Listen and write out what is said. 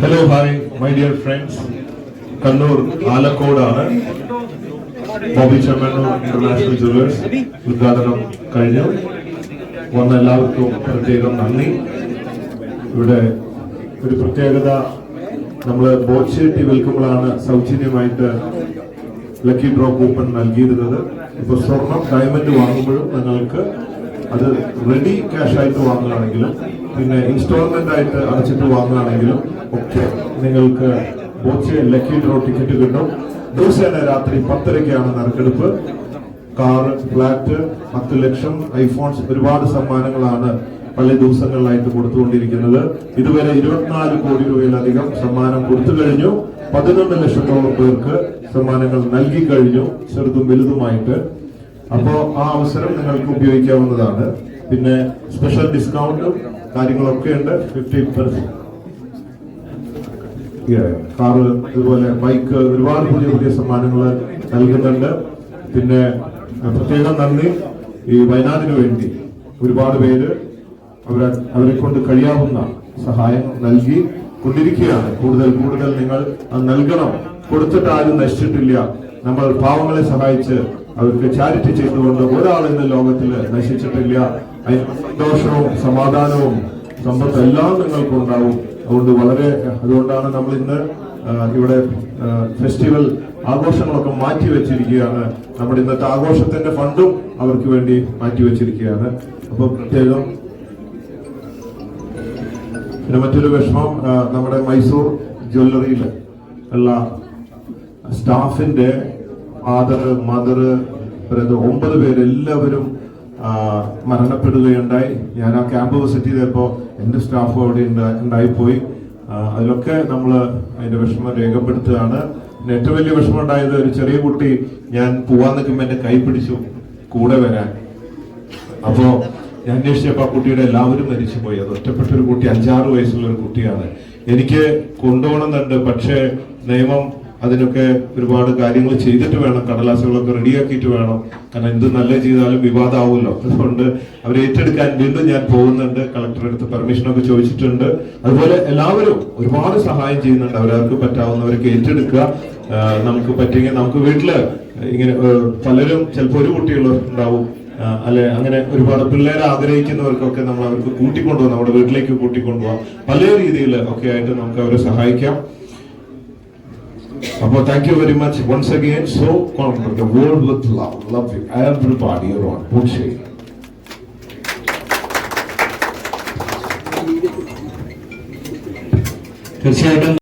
Hello hi my dear friends Kannur ആലക്കോടാണ് Bobby Chemmanur international jewellers ഉദ്ഘാടനം കഴിഞ്ഞു. വന്ന എല്ലാവർക്കും പ്രത്യേകം നന്ദി. ഇവിടെ ഒരു പ്രത്യേകത നമ്മൾ ബോച്ചേട്ടി വിൽക്കുമ്പോഴാണ് സൗജന്യമായിട്ട് ലക്കി ഡ്രോ കൂപ്പൺ നൽകിയിരുന്നത്. ഇപ്പൊ സ്വർണം ഡയമണ്ട് വാങ്ങുമ്പോഴും നിങ്ങൾക്ക് അത് റെഡി ക്യാഷ് ആയിട്ട് വാങ്ങുകയാണെങ്കിലും പിന്നെ ഇൻസ്റ്റാൾമെന്റ് ആയിട്ട് അടച്ചിട്ട് വാങ്ങുകയാണെങ്കിലും ഒക്കെ നിങ്ങൾക്ക് ലക്കി ഡ്രോ ടിക്കറ്റ് കിട്ടും. ദിവസേന രാത്രി പത്തരയ്ക്കാണ് നറുക്കെടുപ്പ്. കാറ് ഫ്ലാറ്റ് പത്ത് ലക്ഷം ഐഫോൺസ് ഒരുപാട് സമ്മാനങ്ങളാണ് പല ദിവസങ്ങളിലായിട്ട് കൊടുത്തുകൊണ്ടിരിക്കുന്നത്. ഇതുവരെ ഇരുപത്തിനാല് കോടി രൂപയിലധികം സമ്മാനം കൊടുത്തു കഴിഞ്ഞു. പതിനൊന്ന് ലക്ഷത്തോളം പേർക്ക് സമ്മാനങ്ങൾ നൽകി കഴിഞ്ഞു ചെറുതും വലുതുമായിട്ട്. അപ്പോ ആ അവസരം നിങ്ങൾക്ക് ഉപയോഗിക്കാവുന്നതാണ്. പിന്നെ സ്പെഷ്യൽ ഡിസ്കൗണ്ടും കാര്യങ്ങളൊക്കെ ഉണ്ട്. ഫിഫ്റ്റി പെർസെന്റ് കാറ് ഇതുപോലെ ബൈക്ക് ഒരുപാട് പുതിയ പുതിയ സമ്മാനങ്ങൾ നൽകുന്നുണ്ട്. പിന്നെ പ്രത്യേകം നന്ദി. ഈ വയനാടിന് വേണ്ടി ഒരുപാട് പേര് അവരെ അവരെ കൊണ്ട് കഴിയാവുന്ന സഹായം നൽകി കൊണ്ടിരിക്കുകയാണ്. കൂടുതൽ കൂടുതൽ നിങ്ങൾ നൽകണം. കൊടുത്തിട്ട് ആരും നശിച്ചിട്ടില്ല. നമ്മൾ പാവങ്ങളെ സഹായിച്ച് അവർക്ക് ചാരിറ്റി ചെയ്തുകൊണ്ട് ഒരാൾ ഇന്ന് ലോകത്തിൽ നശിച്ചിട്ടില്ല. അതിന് സന്തോഷവും സമാധാനവും സമ്പത്തെല്ലാം നിങ്ങൾക്കുണ്ടാവും. നിങ്ങൾക്ക് അതുകൊണ്ട് വളരെ അതുകൊണ്ടാണ് നമ്മൾ ഇന്ന് ഇവിടെ ഫെസ്റ്റിവൽ ആഘോഷങ്ങളൊക്കെ മാറ്റി വെച്ചിരിക്കുകയാണ്. നമ്മുടെ ഇന്നത്തെ ആഘോഷത്തിന്റെ ഫണ്ടും അവർക്ക് വേണ്ടി മാറ്റി വെച്ചിരിക്കുകയാണ്. അപ്പൊ പ്രത്യേകം പിന്നെ മറ്റൊരു വിഷമം നമ്മുടെ മൈസൂർ ജ്വല്ലറിയിൽ ഉള്ള സ്റ്റാഫിന്റെ ഫാദർ മദർ ഒമ്പത് പേരെല്ലാവരും മരണപ്പെടുകയുണ്ടായി. ഞാൻ ആ ക്യാമ്പ് വിസിറ്റ് ചെയ്തപ്പോൾ എന്റെ സ്റ്റാഫ് അവിടെ ഉണ്ടാ- ഉണ്ടായിപ്പോയി അതിലൊക്കെ നമ്മൾ അതിന്റെ വിഷമം രേഖപ്പെടുത്തുകയാണ്. ഏറ്റവും വലിയ വിഷമം ഉണ്ടായത് ഒരു ചെറിയ കുട്ടി ഞാൻ പോവാൻ നിൽക്കുമ്പോൾ എന്റെ കൈ പിടിച്ചു കൂടെ വരാൻ. അപ്പോൾ ഞാൻ അന്വേഷിച്ചപ്പോ ആ കുട്ടിയുടെ എല്ലാവരും മരിച്ചുപോയി. അത് ഒറ്റപ്പെട്ട ഒരു കുട്ടി അഞ്ചാറ് വയസ്സുള്ള ഒരു കുട്ടിയാണ്. എനിക്ക് കൊണ്ടുപോകണമെന്നുണ്ട് പക്ഷേ നിയമം അതിനൊക്കെ ഒരുപാട് കാര്യങ്ങൾ ചെയ്തിട്ട് വേണം കടലാസുകളൊക്കെ റെഡിയാക്കിയിട്ട് വേണം. കാരണം എന്ത് നല്ല ചെയ്താലും വിവാദമാവുമല്ലോ. അതുകൊണ്ട് അവരെ ഏറ്റെടുക്കാൻ വീണ്ടും ഞാൻ പോകുന്നുണ്ട്. കളക്ടറുടെ അടുത്ത് പെർമിഷനൊക്കെ ചോദിച്ചിട്ടുണ്ട്. അതുപോലെ എല്ലാവരും ഒരുപാട് സഹായം ചെയ്യുന്നുണ്ട്. അവരവർക്ക് പറ്റാവുന്നവരൊക്കെ ഏറ്റെടുക്കുക. നമുക്ക് പറ്റിയെങ്കിൽ നമുക്ക് വീട്ടിൽ ഇങ്ങനെ പലരും ചിലപ്പോൾ ഒരു ആ, അല്ലെ അങ്ങനെ ഒരുപാട് പിള്ളേരെ ആഗ്രഹിക്കുന്നവർക്കൊക്കെ നമ്മൾ അവർക്ക് കൂട്ടിക്കൊണ്ടുപോകാം. നമ്മുടെ വീട്ടിലേക്ക് കൂട്ടിക്കൊണ്ടുപോകാം. പല രീതിയിൽ ഒക്കെ ആയിട്ട് നമുക്ക് അവരെ സഹായിക്കാം. അപ്പോൾ thank you very much once again so confident world with love love you everybody around push തീർച്ചയായിട്ടും